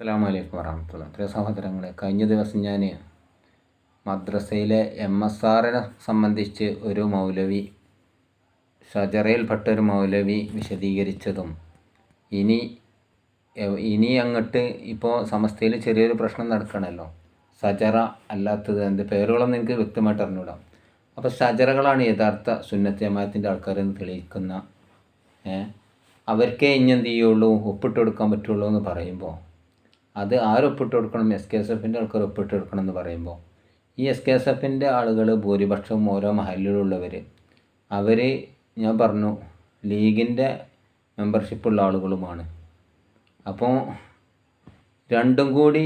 അസ്സാം വരഹമുല്ല പ്രിയ സഹോദരങ്ങളെ കഴിഞ്ഞ ദിവസം ഞാൻ മദ്രസയിലെ എം എസ് ആറിനെ സംബന്ധിച്ച് ഒരു മൗലവി ഷജറയിൽപ്പെട്ട ഒരു മൗലവി വിശദീകരിച്ചതും ഇനി ഇനി അങ്ങോട്ട് ഇപ്പോൾ സമസ്തയിൽ ചെറിയൊരു പ്രശ്നം നടക്കണമല്ലോ സജറ അല്ലാത്തത് എന്ത് പേരുകളൊന്നും എനിക്ക് വ്യക്തമായിട്ട് അറിഞ്ഞൂടാ. അപ്പോൾ സജറകളാണ് യഥാർത്ഥ സുന്നത്ത് ജമാഅത്തിന്റെ ആൾക്കാരെന്ന് തെളിയിക്കുന്ന അവർക്കേ ഇനി എന്ത് ചെയ്യുള്ളൂ? ഒപ്പിട്ട് കൊടുക്കാൻ പറ്റുള്ളൂ എന്ന് പറയുമ്പോൾ അത് ആര് ഒപ്പിട്ട് കൊടുക്കണം? എസ് കെ എസ് എഫിന്റെ ആൾക്കാർ ഒപ്പിട്ട് കൊടുക്കണം എന്ന് പറയുമ്പോൾ ഈ എസ് കെ എസ് എഫിന്റെ ആളുകൾ ഭൂരിപക്ഷവും ഓരോ മഹലിലുള്ളവർ അവർ ഞാൻ പറഞ്ഞു ലീഗിന്റെ മെമ്പർഷിപ്പുള്ള ആളുകളുമാണ്. അപ്പോൾ രണ്ടും കൂടി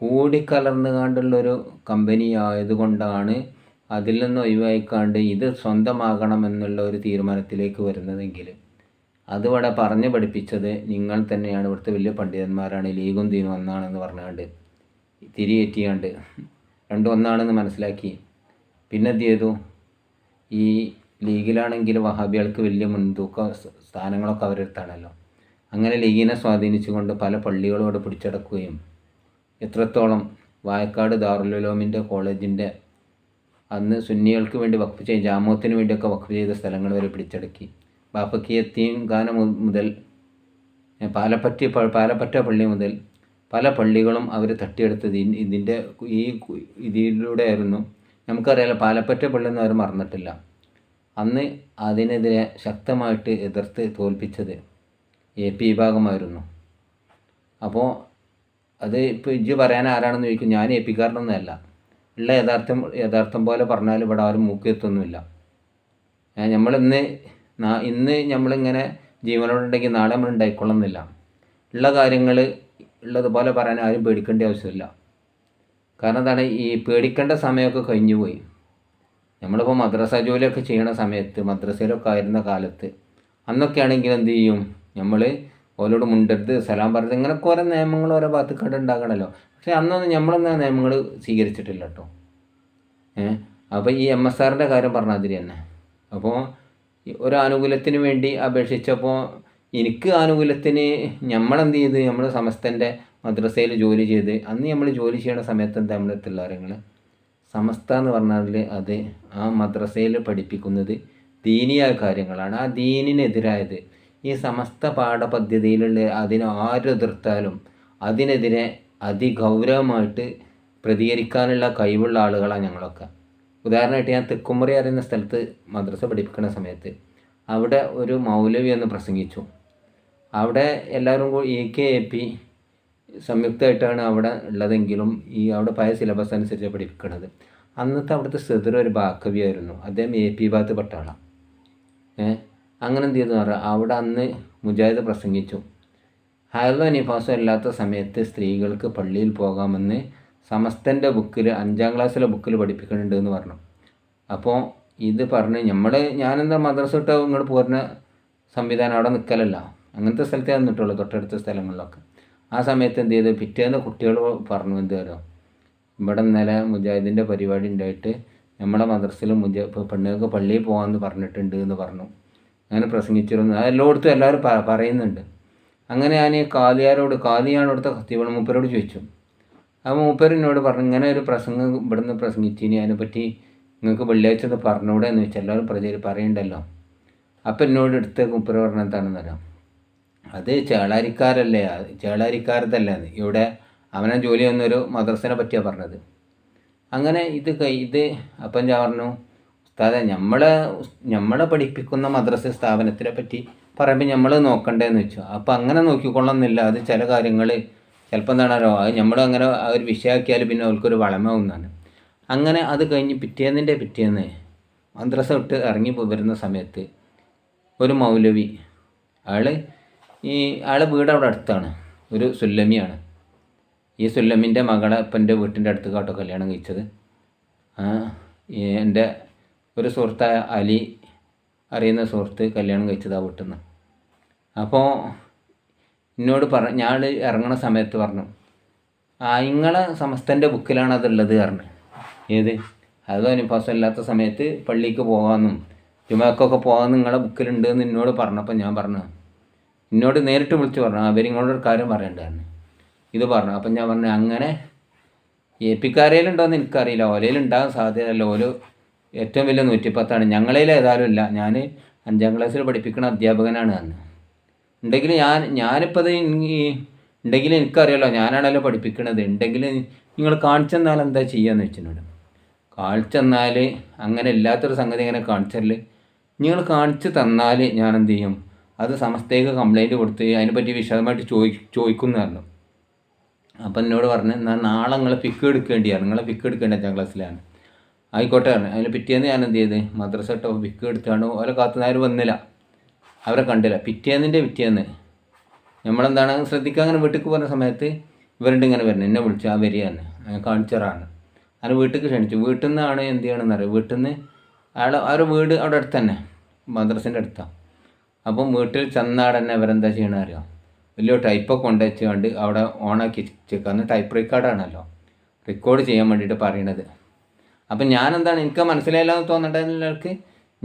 കൂടിക്കലർന്നു കണ്ടുള്ളൊരു കമ്പനി ആയതുകൊണ്ടാണ് അതിൽ നിന്ന് ഒഴിവായിക്കാണ്ട് ഇത് സ്വന്തമാകണം എന്നുള്ള ഒരു തീരുമാനത്തിലേക്ക് വരുന്നതെങ്കിൽ അതിവിടെ പറഞ്ഞു പഠിപ്പിച്ചത് നിങ്ങൾ തന്നെയാണ്. ഇവിടുത്തെ വലിയ പണ്ഡിതന്മാരാണ്. ലീഗും തീനും ഒന്നാണെന്ന് പറഞ്ഞുകൊണ്ട് തിരിയേറ്റിയാണ്ട് രണ്ടും ഒന്നാണെന്ന് മനസ്സിലാക്കി. പിന്നെ എന്ത് ചെയ്തു? ഈ ലീഗിലാണെങ്കിൽ വഹാബികൾക്ക് വലിയ മുൻതൂക്ക സ്ഥാനങ്ങളൊക്കെ അവരെടുത്താണല്ലോ. അങ്ങനെ ലീഗിനെ സ്വാധീനിച്ചുകൊണ്ട് പല പള്ളികളും അവിടെ പിടിച്ചടക്കുകയും എത്രത്തോളം വായക്കാട് ദാറുലുലോമിന്റെ കോളേജിന്റെ അന്ന് സുന്നികൾക്ക് വേണ്ടി വഖഫ് ചെയ്ത് ജാമോത്തിന് വേണ്ടിയൊക്കെ വഖഫ് ചെയ്ത സ്ഥലങ്ങൾ വരെ പിടിച്ചടക്കി. ബാപ്പക്കിയത്തീം ഗാനം മുതൽ പാലപ്പറ്റി പാലപ്പറ്റ പള്ളി മുതൽ പല പള്ളികളും അവർ തട്ടിയെടുത്തത്. ഇതിന്റെ ഈ ഇതിലൂടെ ആയിരുന്നു നമുക്കറിയാലോ പാലപ്പറ്റ പള്ളി ഒന്നും അവർ മറന്നിട്ടില്ല. അന്ന് അതിനെതിരെ ശക്തമായിട്ട് എതിർത്ത് തോൽപ്പിച്ചത് എ പി വിഭാഗമായിരുന്നു. അപ്പോൾ അത് ഇപ്പോൾ ഇജ്ജ് പറയാൻ ആരാണെന്ന് ചോദിക്കും. ഞാൻ എ പിക്കാരനൊന്നുമല്ല ഉള്ള യഥാർത്ഥം യഥാർത്ഥം പോലെ പറഞ്ഞാൽ ഇവിടെ ആരും മൂക്കെത്തൊന്നുമില്ല നമ്മൾ ഇന്ന് നമ്മളിങ്ങനെ ജീവനോടുണ്ടെങ്കിൽ നാളെ നമ്മൾ ഉണ്ടായിക്കൊള്ളുന്നില്ല. ഉള്ള കാര്യങ്ങൾ ഉള്ളതുപോലെ പറയാൻ ആരും പേടിക്കേണ്ട ആവശ്യമില്ല. കാരണം എന്താണ്? ഈ പേടിക്കേണ്ട സമയമൊക്കെ കഴിഞ്ഞു പോയി. നമ്മളിപ്പോൾ മദ്രസ ജോലിയൊക്കെ ചെയ്യണ സമയത്ത് മദ്രസയിലൊക്കെ ആയിരുന്ന കാലത്ത് അന്നൊക്കെ ആണെങ്കിൽ എന്ത് ചെയ്യും? നമ്മൾ ഓരോട് മുണ്ടരുത് സലാം പറഞ്ഞത് ഇങ്ങനെയൊക്കെ ഓരോ നിയമങ്ങൾ ഓരോ ഭാഗത്ത് കണ്ട് ഉണ്ടാകണമല്ലോ പക്ഷേ അന്നൊന്നും നമ്മളൊന്നും ആ നിയമങ്ങൾ സ്വീകരിച്ചിട്ടില്ല കേട്ടോ ഏഹ് അപ്പോൾ ഈ എം എസ് ആറിന്റെ കാര്യം പറഞ്ഞാൽ അതിരി തന്നെ. അപ്പോൾ ഒരു ആനുകൂല്യത്തിന് വേണ്ടി അപേക്ഷിച്ചപ്പോൾ എനിക്ക് ആനുകൂല്യത്തിന് നമ്മളെന്ത് ചെയ്ത്? നമ്മൾ സമസ്തന്റെ മദ്രസയിൽ ജോലി ചെയ്ത്. അന്ന് നമ്മൾ ജോലി ചെയ്യണ സമയത്ത് എന്താ നമ്മൾ പിള്ളേരങ്ങൾ സമസ്ത എന്ന് പറഞ്ഞാൽ അത് ആ മദ്രസയിൽ പഠിപ്പിക്കുന്നത് ദീനിയായ കാര്യങ്ങളാണ്. ആ ദീനിനെതിരായത്. ഈ സമസ്ത പാഠപദ്ധതിയിലുള്ള അതിനെ ആരെതിർത്താലും അതിനെതിരെ അതിഗൗരവമായിട്ട് പ്രതികരിക്കാനുള്ള കഴിവുള്ള ആളുകളാണ് ഞങ്ങളൊക്കെ. ഉദാഹരണമായിട്ട് ഞാൻ തെക്കുമുറി അറിയുന്ന സ്ഥലത്ത് മദ്രസ പഠിപ്പിക്കുന്ന സമയത്ത് അവിടെ ഒരു മൗലവി എന്ന് പ്രസംഗിച്ചു. അവിടെ എല്ലാവരും കൂടി എ കെ എ പി സംയുക്തമായിട്ടാണ് അവിടെ ഉള്ളതെങ്കിലും ഈ അവിടെ പഴയ സിലബസ് അനുസരിച്ച് പഠിപ്പിക്കുന്നത്. അന്നത്തെ അവിടുത്തെ സെതിർ ഒരു ബാക്കവിയായിരുന്നു. അദ്ദേഹം എ പി ഭാഗത്ത് പെട്ട ഏ അങ്ങനെ എന്ത് ചെയ്തു പറയാം അവിടെ അന്ന് മുജാഹിദ് പ്രസംഗിച്ചു. ഹയലോ നിഫാസോ ഇല്ലാത്ത സമയത്ത് സ്ത്രീകൾക്ക് പള്ളിയിൽ പോകാമെന്ന് സമസ്തന്റെ ബുക്കിൽ അഞ്ചാം ക്ലാസ്സിലെ ബുക്കിൽ പഠിപ്പിക്കുന്നുണ്ട് എന്ന് പറഞ്ഞു. അപ്പോൾ ഇത് പറഞ്ഞ് നമ്മൾ ഞാനെന്താ മദ്രസ ഇട്ട് ഇങ്ങോട്ട് പോരുന്ന സംവിധാനം അവിടെ നിൽക്കലല്ല അങ്ങനത്തെ സ്ഥലത്തേ നിന്നിട്ടുള്ളൂ തൊട്ടടുത്ത സ്ഥലങ്ങളിലൊക്കെ. ആ സമയത്ത് എന്ത് ചെയ്തു പിറ്റേന്ന് കുട്ടികൾ പറഞ്ഞു എന്ത് പറയുക ഇവിടെ ഇന്നലെ മുജാഹിദിന്റെ പരിപാടി ഉണ്ടായിട്ട് നമ്മളെ മദ്രസയിൽ മുജാ പെണ്ണുങ്ങൾക്ക് പള്ളിയിൽ പോകാമെന്ന് പറഞ്ഞിട്ടുണ്ട് എന്ന് പറഞ്ഞു. അങ്ങനെ പ്രസംഗിച്ചിരുന്നു. അത് എല്ലായിടത്തും എല്ലാവരും പറയുന്നുണ്ട്. അങ്ങനെ ഞാൻ കാലിയാരോട് കാലിയാണ് ഇവിടുത്തെ കത്തിവൾ മൂപ്പരോട് ചോദിച്ചു. അപ്പോൾ മൂപ്പർ എന്നോട് പറഞ്ഞു ഇങ്ങനെ ഒരു പ്രസംഗം ഇവിടുന്ന് പ്രസംഗിച്ചിനി അതിനെപ്പറ്റി നിങ്ങൾക്ക് വെള്ളിയാഴ്ച ഒന്ന് പറഞ്ഞൂടെ എന്ന് വെച്ചാൽ എല്ലാവരും പ്രചരി പറയണ്ടല്ലോ. അപ്പം എന്നോട് എടുത്ത് മൂപ്പർ പറഞ്ഞ എന്താണെന്ന് അറിയാം അത് ചേളാരിക്കാരല്ലേ ചേളാരിക്കാരതല്ലേ ഇവിടെ അവനെ ജോലി വന്നൊരു മദ്രസനെ പറ്റിയാണ് പറഞ്ഞത്. അങ്ങനെ ഇത് ഇത് അപ്പം ഞാൻ പറഞ്ഞു ഉസ്താദെ നമ്മളെ നമ്മളെ പഠിപ്പിക്കുന്ന മദ്രസ സ്ഥാപനത്തിനെ പറ്റി പറയുമ്പോൾ നമ്മൾ നോക്കണ്ടേന്ന് വെച്ചു. അപ്പം അങ്ങനെ നോക്കിക്കൊള്ളുന്നില്ല അത് ചില കാര്യങ്ങൾ ചിലപ്പോൾ എന്താണല്ലോ അത് നമ്മൾ അങ്ങനെ ഒരു വിഷയമാക്കിയാൽ പിന്നെ അവർക്കൊരു വളമാവുന്നതാണ്. അങ്ങനെ അത് കഴിഞ്ഞ് പിറ്റേന്നിന്റെ പിറ്റേന്ന് മദ്രസ വിട്ട് ഇറങ്ങി വരുന്ന സമയത്ത് ഒരു മൗലവി അയാൾ ഈ അയാളെ വീട് അവിടെ അടുത്താണ്. ഒരു സുല്ലമിയാണ്. ഈ സുല്ലമിന്റെ മകളെ ഇപ്പം എന്റെ വീട്ടിന്റെ അടുത്ത് കാട്ടോ കല്യാണം കഴിച്ചത്. എന്റെ ഒരു സുഹൃത്തായ അലി അറിയുന്ന സുഹൃത്ത് കല്യാണം കഴിച്ചത് ആ വീട്ടിൽ നിന്ന് അപ്പോൾ എന്നോട് പറഞ്ഞു ഞാൻ ഇറങ്ങണ സമയത്ത് പറഞ്ഞു ആ ഇങ്ങളെ സമസ്തന്റെ ബുക്കിലാണ് അതുള്ളത് പറഞ്ഞു. ഏത്? അത് അനുഭവം ഇല്ലാത്ത സമയത്ത് പള്ളിക്ക് പോകാമെന്നും ജുമാക്കൊക്കെ പോകാൻ നിങ്ങളെ ബുക്കിലുണ്ട് എന്ന് എന്നോട് പറഞ്ഞപ്പോൾ ഞാൻ പറഞ്ഞു എന്നോട് നേരിട്ട് വിളിച്ച് പറഞ്ഞു അവർ കാര്യം പറയണ്ടായിരുന്നു ഇത് പറഞ്ഞു. അപ്പം ഞാൻ പറഞ്ഞു അങ്ങനെ എ പിക്കാരയിലുണ്ടോയെന്ന് എനിക്കറിയില്ല. ഓലയിലുണ്ടാകാൻ സാധ്യതയല്ല. ഓരോ ഏറ്റവും വലിയ നൂറ്റിപ്പത്താണ്. ഞങ്ങളതിൽ ഏതായാലും ഇല്ല. ഞാൻ അഞ്ചാം ക്ലാസ്സിൽ പഠിപ്പിക്കുന്ന അധ്യാപകനാണ് അന്ന് ഉണ്ടെങ്കിൽ ഞാൻ ഞാനിപ്പോൾ അത് ഉണ്ടെങ്കിൽ എനിക്കറിയാലോ ഞാനാണല്ലോ പഠിപ്പിക്കുന്നത് ഉണ്ടെങ്കിൽ നിങ്ങൾ കാണിച്ചെന്നാൽ എന്താ ചെയ്യാന്ന് വെച്ചിട്ടുണ്ട് കാണിച്ചെന്നാൽ അങ്ങനെ ഇല്ലാത്തൊരു സംഗതി ഇങ്ങനെ കാണിച്ചാൽ നിങ്ങൾ കാണിച്ചു തന്നാൽ ഞാൻ എന്ത് ചെയ്യും? അത് സമസ്തയ്ക്ക് കംപ്ലൈന്റ് കൊടുത്ത് അതിനെപ്പറ്റി വിശദമായിട്ട് ചോദി ചോദിക്കുന്നു പറഞ്ഞു അപ്പം എന്നോട് പറഞ്ഞു എന്നാൽ നാളെ നിങ്ങൾ പിക്ക് എടുക്കേണ്ടിയാണ് നിങ്ങളെ പിക്ക് എടുക്കേണ്ട അഞ്ചാം ക്ലാസ്സിലാണ്. ആയിക്കോട്ടെ അതിന് പിറ്റേന്ന് ഞാൻ എന്ത് ചെയ്ത്? മദ്രസ ഇട്ടോ പിക്ക് എടുത്താണ്. ഓരോ കാത്തുനിന്നാരും വന്നില്ല. അവരെ കണ്ടില്ല. പിറ്റേന്നിന്റെ പിറ്റേന്ന്. നമ്മളെന്താണ് ശ്രദ്ധിക്കുക അങ്ങനെ വീട്ടിലേക്ക് പോകുന്ന സമയത്ത് ഇവരുണ്ട് ഇങ്ങനെ വരുന്നത് എന്നെ വിളിച്ചു ആ വരികയാണ് കാണിച്ചറാണ് അങ്ങനെ വീട്ടിലേക്ക് ക്ഷണിച്ചു. വീട്ടിൽ നിന്നാണ് എന്ത് ചെയ്യണമെന്ന് അറിയാം? വീട്ടിൽ നിന്ന് അയാൾ ആ ഒരു വീട് അവിടെ അടുത്ത് തന്നെ മദ്രസിന്റെ അടുത്താണ് അപ്പം വീട്ടിൽ ചെന്നാടന്നെ തന്നെ ഇവരെന്താ ചെയ്യണമെന്ന് അറിയാം? വലിയ ടൈപ്പൊക്കെ കൊണ്ടുവച്ച് കണ്ട് അവിടെ ഓണാക്കി വെച്ചേക്കുക അന്ന് ടൈപ്പ് റെക്കോർഡാണല്ലോ റെക്കോർഡ് ചെയ്യാൻ വേണ്ടിയിട്ട് പറയണത്. അപ്പം ഞാനെന്താണ് എനിക്ക് മനസ്സിലായില്ല എന്ന്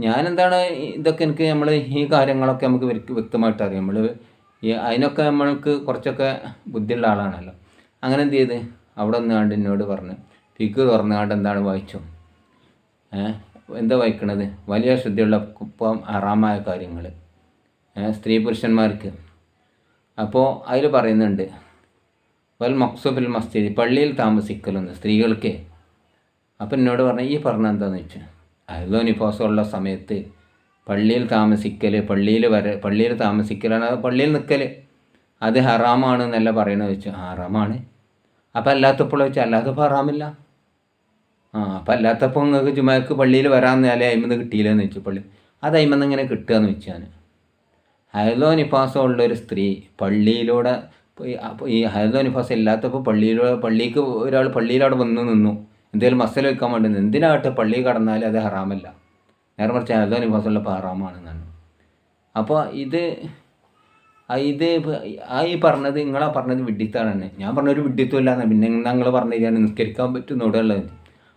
തോന്നേണ്ടതിലേക്ക് ഞാനെന്താണ് ഇതൊക്കെ എനിക്ക് നമ്മൾ ഈ കാര്യങ്ങളൊക്കെ നമുക്ക് വ്യക്തമായിട്ട് അറിയാം. നമ്മൾ ഈ അതിനൊക്കെ നമ്മൾക്ക് കുറച്ചൊക്കെ ബുദ്ധിയുള്ള ആളാണല്ലോ. അങ്ങനെ എന്ത് ചെയ്ത്? അവിടെ നിന്നാണ്ട് എന്നോട് പറഞ്ഞ് പിക്ക് തുറന്നാണ്ട് എന്താണ് വായിച്ചു? എന്താ വായിക്കണത്? വലിയ ശ്രദ്ധയുള്ള കുപ്പം അറാമായ കാര്യങ്ങൾ സ്ത്രീ പുരുഷന്മാർക്ക്. അപ്പോൾ അതിൽ പറയുന്നുണ്ട് വൽ മക്സുബിൽ മസ്ജിദ് പള്ളിയിൽ താമസിക്കലൊന്ന് സ്ത്രീകൾക്ക്. അപ്പം എന്നോട് പറഞ്ഞു ഈ പറഞ്ഞ എന്താണെന്ന് വെച്ചു? അയലോ ഉള്ള സമയത്ത് പള്ളിയിൽ താമസിക്കൽ പള്ളിയിൽ വര പള്ളിയിൽ താമസിക്കലാണ് അത് പള്ളിയിൽ നിൽക്കൽ അത് ഹറാമാണ് എന്നല്ല പറയണത് വെച്ചു ഹറാമാണ്. അപ്പം അല്ലാത്തപ്പോൾ വെച്ചാൽ അല്ലാത്തപ്പോൾ ഹറാമില്ല. ആ അപ്പം അല്ലാത്തപ്പോൾ നിങ്ങൾക്ക് ജുമാക്ക് പള്ളിയിൽ വരാമെന്ന് അല്ലെ അയിമെന്ന് കിട്ടിയില്ലെന്ന് വെച്ചു പള്ളി അത് അയിമെന്ന് ഇങ്ങനെ കിട്ടുകയെന്ന് വെച്ചു ഞാൻ ഹൈലോ നിഫാസം ഉള്ള ഒരു സ്ത്രീ പള്ളിയിലൂടെ ഈ ഹൈലോ നിഫാസം ഇല്ലാത്തപ്പോൾ പള്ളിയിലൂടെ പള്ളിക്ക് ഒരാൾ പള്ളിയിലവിടെ വന്ന് നിന്നു. എന്തെങ്കിലും മസല വെക്കാൻ വേണ്ടി. എന്തിനാകട്ടെ പള്ളി കടന്നാൽ അത് ഹറാമല്ല? നേരെ മറിച്ച് അതോ നിഫാസം ഉള്ളപ്പോൾ ഹറാമാണെന്നാണ് അപ്പോൾ ഇത് ഇത് ആ ഈ പറഞ്ഞത് നിങ്ങളാ പറഞ്ഞത് വിഡിത്താണ് ഞാൻ പറഞ്ഞൊരു വിഡിത്വം ഇല്ലാന്ന് പിന്നെ നിങ്ങൾ പറഞ്ഞു ഞാൻ നിസ്കരിക്കാൻ പറ്റും ഉള്ളത്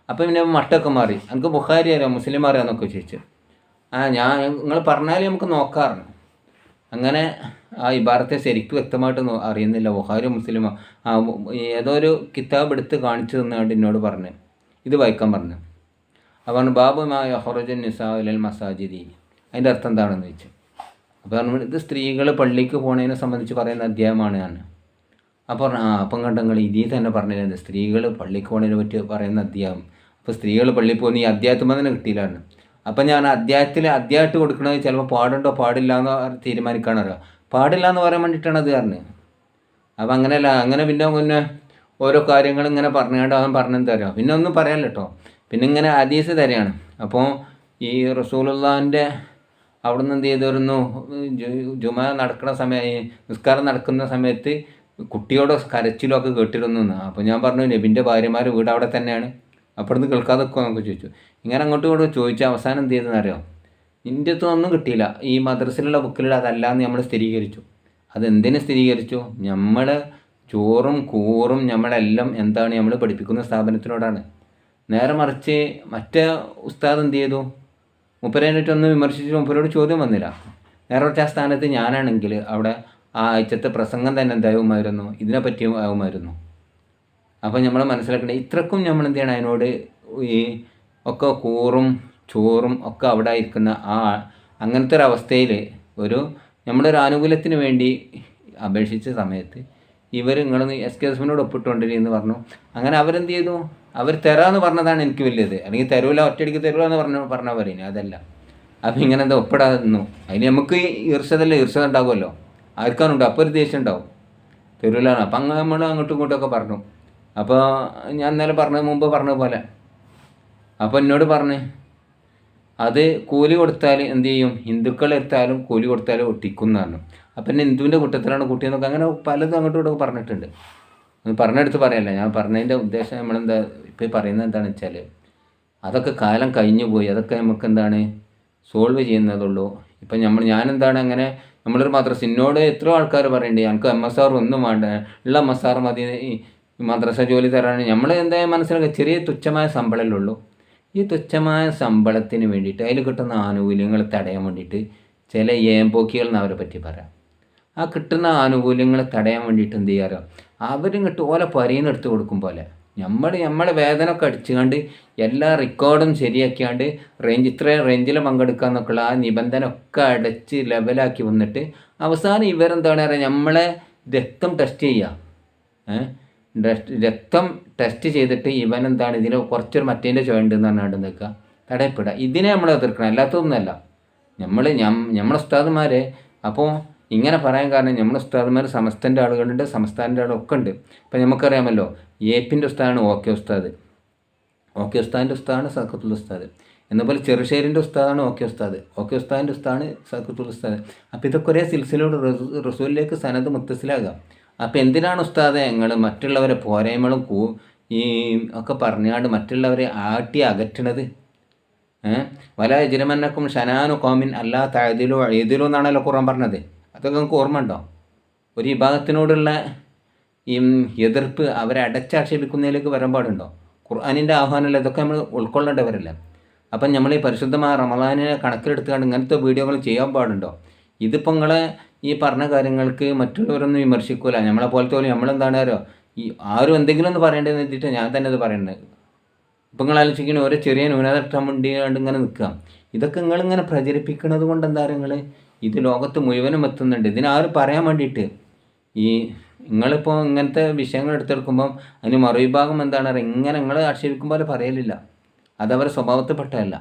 അപ്പോൾ പിന്നെ മട്ടൊക്കെ മാറി. എനിക്ക് ബുഹാരി അറിയാം? മുസ്ലിം അറിയാമെന്നൊക്കെ ചോദിച്ചു. ആ ഞാൻ നിങ്ങൾ പറഞ്ഞാൽ നമുക്ക് നോക്കാറുണ്ട് അങ്ങനെ ആ ഇബാറത്തെ ശരിക്കും വ്യക്തമായിട്ട് അറിയുന്നില്ല. ബുഹാരി മുസ്ലിമോ? ആ ഏതോ ഒരു കിതാബ് എടുത്ത് കാണിച്ചു തന്നുകൊണ്ട് എന്നോട് പറഞ്ഞു ഇത് വായിക്കാൻ പറഞ്ഞു. അപ്പോൾ ബാബുമായ ഹൊറജൻ നിസാഉലൽ മസാജിദി. അതിന്റെ അർത്ഥം എന്താണെന്ന് ചോദിച്ചു. അപ്പോൾ പറഞ്ഞു ഇത് സ്ത്രീകൾ പള്ളിക്ക് പോണതിനെ സംബന്ധിച്ച് പറയുന്ന അധ്യായമാണ് ഞാൻ അപ്പോൾ പറഞ്ഞു ആ അപ്പം കണ്ടങ്ങൾ ഇതീ തന്നെ പറഞ്ഞില്ല സ്ത്രീകൾ പള്ളിക്ക് പോണതിനെ പറ്റി പറയുന്ന അധ്യായം. അപ്പോൾ സ്ത്രീകൾ പള്ളിയിൽ പോകുന്ന ഈ അധ്യായത്തിൽ തന്നെ കിട്ടിയില്ലായിരുന്നു അപ്പം ഞാൻ അധ്യായത്തിൽ അധ്യായമായിട്ട് കൊടുക്കണത് ചിലപ്പോൾ പാടുണ്ടോ പാടില്ല എന്ന് തീരുമാനിക്കാണല്ലോ പാടില്ല എന്ന് പറയാൻ വേണ്ടിയിട്ടാണ് അത് കാരണം അപ്പം അങ്ങനെയല്ല അങ്ങനെ പിന്നെ പിന്നെ ഓരോ കാര്യങ്ങൾ ഇങ്ങനെ പറഞ്ഞുകൊണ്ട് അവൻ പറഞ്ഞു തരാം. പിന്നെ ഒന്നും പറയാല്ല കേട്ടോ പിന്നെ ഇങ്ങനെ ഹദീസ് തരികയാണ് അപ്പോൾ ഈ റസൂലുള്ളാഹിന്റെ അവിടെ നിന്ന് എന്ത് ചെയ്തിരുന്നു? ജുമ നടക്കുന്ന സമയം നിസ്കാരം നടക്കുന്ന സമയത്ത് കുട്ടിയോട് കരച്ചിലൊക്കെ കേട്ടിരുന്നു എന്ന്. അപ്പോൾ ഞാൻ പറഞ്ഞു നബിന്റെ ഭാര്യമാർ വീട് അവിടെ തന്നെയാണ്. അപ്പുറത്ത് കേൾക്കാതെ നമുക്ക് ചോദിച്ചു. ഇങ്ങനെ അങ്ങോട്ടും ഇങ്ങോട്ടും ചോദിച്ച അവസാനം എന്ത് ചെയ്തെന്ന് അറിയാം? നിന്റെ ഒന്നും കിട്ടിയില്ല. ഈ മദ്രസിലുള്ള ബുക്കിലുള്ള അതല്ല എന്ന് നമ്മൾ സ്ഥിരീകരിച്ചു. അതെന്തിനു സ്ഥിരീകരിച്ചു? നമ്മൾ ചോറും കൂറും നമ്മളെല്ലാം എന്താണ് നമ്മൾ പഠിപ്പിക്കുന്ന സ്ഥാപനത്തിനോടാണ്. നേരെ മറിച്ച് മറ്റേ ഉസ്താദ് എന്ത് ചെയ്തു? ഒന്ന് വിമർശിച്ചു മുപ്പരോട് ചോദ്യം വന്നില്ല. നേരെ മറിച്ച് ആ സ്ഥാനത്ത് ഞാനാണെങ്കിൽ അവിടെ ആ ആഴ്ചത്തെ പ്രസംഗം തന്നെ എന്തായുമായിരുന്നു ഇതിനെ പറ്റിയും ആവുമായിരുന്നു. അപ്പോൾ നമ്മൾ മനസ്സിലാക്കേണ്ടത് ഇത്രക്കും നമ്മൾ എന്ത് ചെയ്യണം അതിനോട് ഈ ഒക്കെ കൂറും ചോറും ഒക്കെ അവിടെ ഇരിക്കുന്ന ആ അങ്ങനത്തെ ഒരു അവസ്ഥയിൽ ഒരു നമ്മുടെ ആനുകൂല്യത്തിന് വേണ്ടി അപേക്ഷിച്ച സമയത്ത് ഇവർ നിങ്ങളൊന്ന് എസ് കെ എസ്മിനോട് ഒപ്പിട്ടുകൊണ്ടിരി എന്ന് പറഞ്ഞു. അങ്ങനെ അവരെന്ത് ചെയ്തു? അവർ തരാമെന്ന് പറഞ്ഞതാണ് എനിക്ക് വലിയത്. അല്ലെങ്കിൽ തരൂല ഒറ്റയടിക്ക് തരൂല എന്ന് പറഞ്ഞു പറഞ്ഞാൽ അതല്ല. അപ്പം ഇങ്ങനെ എന്താ ഒപ്പിടാതെ അതിന് നമുക്ക് ഈർഷതല്ല? ഈർഷത ഉണ്ടാകുമല്ലോ. ആർക്കാനുണ്ടോ അപ്പോൾ ഒരു ദേഷ്യം ഉണ്ടാവും. തരൂലാണ്. അപ്പം അങ്ങ് നമ്മൾ അങ്ങോട്ടും ഇങ്ങോട്ടൊക്കെ പറഞ്ഞു. അപ്പോൾ ഞാൻ ഇന്നലെ പറഞ്ഞ മുമ്പ് പറഞ്ഞ പോലെ അപ്പോൾ എന്നോട് പറഞ്ഞ് അത് കൂലി കൊടുത്താൽ എന്ത് ചെയ്യും? ഹിന്ദുക്കൾ എടുത്താലും കൂലി കൊടുത്താലും ഒട്ടിക്കും എന്ന് പറഞ്ഞു. അപ്പം എന്നെ ഹിന്ദുവിന്റെ കൂട്ടത്തിലാണ് കുട്ടിയെന്നൊക്കെ അങ്ങനെ പലതും അങ്ങോട്ടും ഇവിടെ പറഞ്ഞിട്ടുണ്ട്. പറഞ്ഞെടുത്ത് പറയല്ല? ഞാൻ പറഞ്ഞതിന്റെ ഉദ്ദേശം നമ്മളെന്താ ഇപ്പോൾ പറയുന്നത് എന്താണെന്ന് വെച്ചാൽ അതൊക്കെ കാലം കഴിഞ്ഞു പോയി. അതൊക്കെ നമുക്ക് എന്താണ് സോൾവ് ചെയ്യുന്നതുള്ളൂ. ഇപ്പം നമ്മൾ ഞാനെന്താണ് അങ്ങനെ നമ്മളൊരു മദ്രസ എന്നോട് എത്രയോ ആൾക്കാർ പറയുന്നുണ്ട് ഞങ്ങൾക്ക് എം എസ് ആർ ഒന്നും വേണ്ട. ഉള്ള എം എസ് ആർ മതി മദ്രസ ജോലി തരാനാണ്. നമ്മൾ എന്തായാലും മനസ്സിലാക്കുക ചെറിയ തുച്ഛമായ ശമ്പളമല്ലേ ഉള്ളൂ. ഈ തുച്ഛമായ ശമ്പളത്തിന് വേണ്ടിയിട്ട് അതിൽ കിട്ടുന്ന ആനുകൂല്യങ്ങൾ തടയാൻ വേണ്ടിയിട്ട് ചില ഏമ്പോക്കികൾ എന്ന് അവരെ പറ്റി പറയാം. ആ കിട്ടുന്ന ആനുകൂല്യങ്ങൾ തടയാൻ വേണ്ടിയിട്ട് എന്ത് ചെയ്യാറോ? അവരിങ്ങോട്ട് ഓലെ പരീന്ന് എടുത്ത് കൊടുക്കും പോലെ. നമ്മൾ നമ്മളെ വേദന ഒക്കെ അടിച്ചുകൊണ്ട് എല്ലാ റെക്കോർഡും ശരിയാക്കിയാണ്ട് റേഞ്ച് ഇത്രയും റേഞ്ചിൽ പങ്കെടുക്കുക എന്നൊക്കെയുള്ള ആ നിബന്ധന ഒക്കെ അടച്ച് ലെവലാക്കി വന്നിട്ട് അവസാനം ഇവരെന്താണ് പറയുക നമ്മളെ രക്തം ടെസ്റ്റ് ചെയ്യുക രക്തം ടെസ്റ്റ് ചെയ്തിട്ട് ഇവൻ എന്താണ് ഇതിന് കുറച്ചൊരു മറ്റേന്റെ ജോയിന്റ് എന്ന് പറഞ്ഞാണ്ട് നിൽക്കുക തടയപ്പെടുക ഇതിനെ നമ്മൾ എതിർക്കണം. അല്ലാത്തതൊന്നുമല്ല. നമ്മൾ നമ്മളെ ഉസ്താദുമാരെ. അപ്പോൾ ഇങ്ങനെ പറയാൻ കാരണം നമ്മുടെ ഉസ്താദ്മാർ സമസ്തന്റെ ആളുകളുണ്ട് സംസ്ഥാനന്റെ ആളൊക്കെ ഉണ്ട്. ഇപ്പം നമുക്കറിയാമല്ലോ ഏപ്പിന്റെ ഉസ്താദാണ് ഓക്കെ ഉസ്താദ്. ഓക്കെ ഉസ്താദിന്റെ ഉസ്താദാണ് സക്കത്തുൽ ഉസ്താദ്. എന്നപോലെ ചെറുശ്ശേരിന്റെ ഉസ്താദാണ് ഓക്കെ ഉസ്താദ്. ഓക്കെ ഉസ്താദിന്റെ ഉസ്താദാണ് സക്കത്തുൽ ഉസ്താദ്. അപ്പോൾ ഇതൊക്കെ ഒരേ സിൽസിലോട് റസൂലിലേക്ക് സനത് മുത്തസിലാകാം. അപ്പോൾ എന്തിനാണ് ഉസ്താദെ ഞങ്ങൾ മറ്റുള്ളവരെ പോരായ്മകളും കൂ ഈ ഒക്കെ പറഞ്ഞാണ്ട് മറ്റുള്ളവരെ ആട്ടി അകറ്റണത്? വല എജിരമന്നക്കും ഷനാനു കോമിൻ അല്ലാ ഏതിലോ എഴുതിലോ എന്നാണല്ലോ ഖുറാൻ പറഞ്ഞത്. അതൊക്കെ നിങ്ങൾക്ക് ഓർമ്മ ഉണ്ടോ? ഒരു വിഭാഗത്തിനോടുള്ള ഈ എതിർപ്പ് അവരെ അടച്ചാക്ഷേപിക്കുന്നതിലേക്ക് വരാൻ പാടുണ്ടോ? ഖുർആാനിന്റെ ആഹ്വാനമല്ല? ഇതൊക്കെ നമ്മൾ ഉൾക്കൊള്ളേണ്ടവരല്ല? അപ്പം നമ്മൾ ഈ പരിശുദ്ധമായ റമദാനിനെ കണക്കിലെടുത്തുകൊണ്ട് ഇങ്ങനത്തെ വീഡിയോകൾ ചെയ്യാൻ പാടുണ്ടോ? ഇതിപ്പോൾ നിങ്ങളെ ഈ പറഞ്ഞ കാര്യങ്ങൾക്ക് മറ്റുള്ളവരൊന്നും വിമർശിക്കൂല. നമ്മളെ പോലത്തെ പോലെ നമ്മളെന്താണ് ഈ ആരും എന്തെങ്കിലും ഒന്ന് പറയേണ്ടതെന്ന് വെച്ചിട്ട് ഞാൻ തന്നെ അത് പറയുന്നത് ഇപ്പം നിങ്ങൾ ആലോചിക്കണേ ഓരോ ചെറിയ ന്യൂനതട്ടം മുണ്ടിയാണ്ട് ഇങ്ങനെ നിൽക്കുക. ഇതൊക്കെ നിങ്ങളിങ്ങനെ പ്രചരിപ്പിക്കുന്നത് കൊണ്ട് എന്താ നിങ്ങൾ ഇത് ലോകത്ത് മുഴുവനും എത്തുന്നുണ്ട്. ഇതിനാരും പറയാൻ വേണ്ടിയിട്ട്? ഈ നിങ്ങളിപ്പോൾ ഇങ്ങനത്തെ വിഷയങ്ങൾ എടുത്തെടുക്കുമ്പം അതിന് മറുവിഭാഗം എന്താണ്? പറയുക ഇങ്ങനെ നിങ്ങൾ ആക്ഷേപിക്കും പോലെ പറയലില്ല. അതവരുടെ സ്വഭാവത്തിൽപ്പെട്ടതല്ല.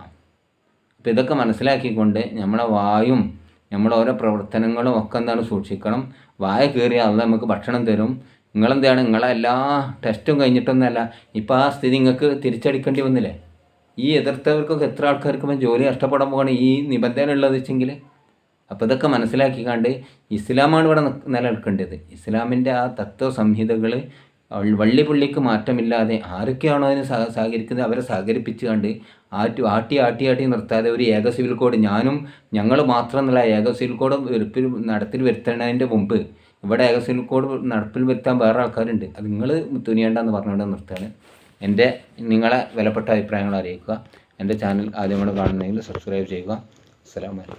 അപ്പോൾ ഇതൊക്കെ മനസ്സിലാക്കിക്കൊണ്ട് നമ്മളെ വായും നമ്മളെ ഓരോ പ്രവർത്തനങ്ങളും ഒക്കെ എന്താണ് സൂക്ഷിക്കണം. വായ കയറിയ അത് നമുക്ക് ഭക്ഷണം തരും. നിങ്ങളെന്താണ്? നിങ്ങളെ എല്ലാ ടെസ്റ്റും കഴിഞ്ഞിട്ടൊന്നുമല്ല ഇപ്പോൾ ആ സ്ഥിതി നിങ്ങൾക്ക് തിരിച്ചടിക്കേണ്ടി വന്നില്ലേ? ഈ എതിർത്തവർക്കൊക്കെ എത്ര ആൾക്കാർക്ക് ജോലി നഷ്ടപ്പെടാൻ പോകണം ഈ നിബന്ധന ഉള്ളത് വെച്ചെങ്കിൽ അപ്പോൾ ഇതൊക്കെ മനസ്സിലാക്കിക്കാണ്ട് ഇസ്ലാമാണ് ഇവിടെ നിലനിൽക്കേണ്ടത്. ഇസ്ലാമിന്റെ ആ തത്വ സംഹിതകൾ വള്ളി പുള്ളിക്ക് മാറ്റമില്ലാതെ ആരൊക്കെയാണോ അതിന് സഹ സഹകരിക്കുന്നത്? അവരെ സഹകരിപ്പിച്ച് കണ്ട് ആറ്റി ആട്ടി ആട്ടി ആട്ടി നിർത്താതെ ഒരു ഏക സിവിൽ കോഡ് ഞാനും ഞങ്ങൾ മാത്രം എന്നുള്ള ഏക സിവിൽ കോഡ് വെറുപ്പിൽ നടത്തിൽ വരുത്തേണ്ടതിന്റെ മുമ്പ് ഇവിടെ ഏക സിവിൽ കോഡ് നടപ്പിൽ വരുത്താൻ വേറെ ആൾക്കാരുണ്ട്. അത് നിങ്ങൾ തുനിയേണ്ടെന്ന് പറഞ്ഞുകൊണ്ട് നിർത്തുകയാണ്. എന്റെ നിങ്ങളെ വിലപ്പെട്ട അഭിപ്രായങ്ങൾ അറിയിക്കുക. എന്റെ ചാനൽ ആദ്യമായി കാണുന്നെങ്കിൽ സബ്സ്ക്രൈബ് ചെയ്യുക. അസ്സലാമു അലൈക്കും.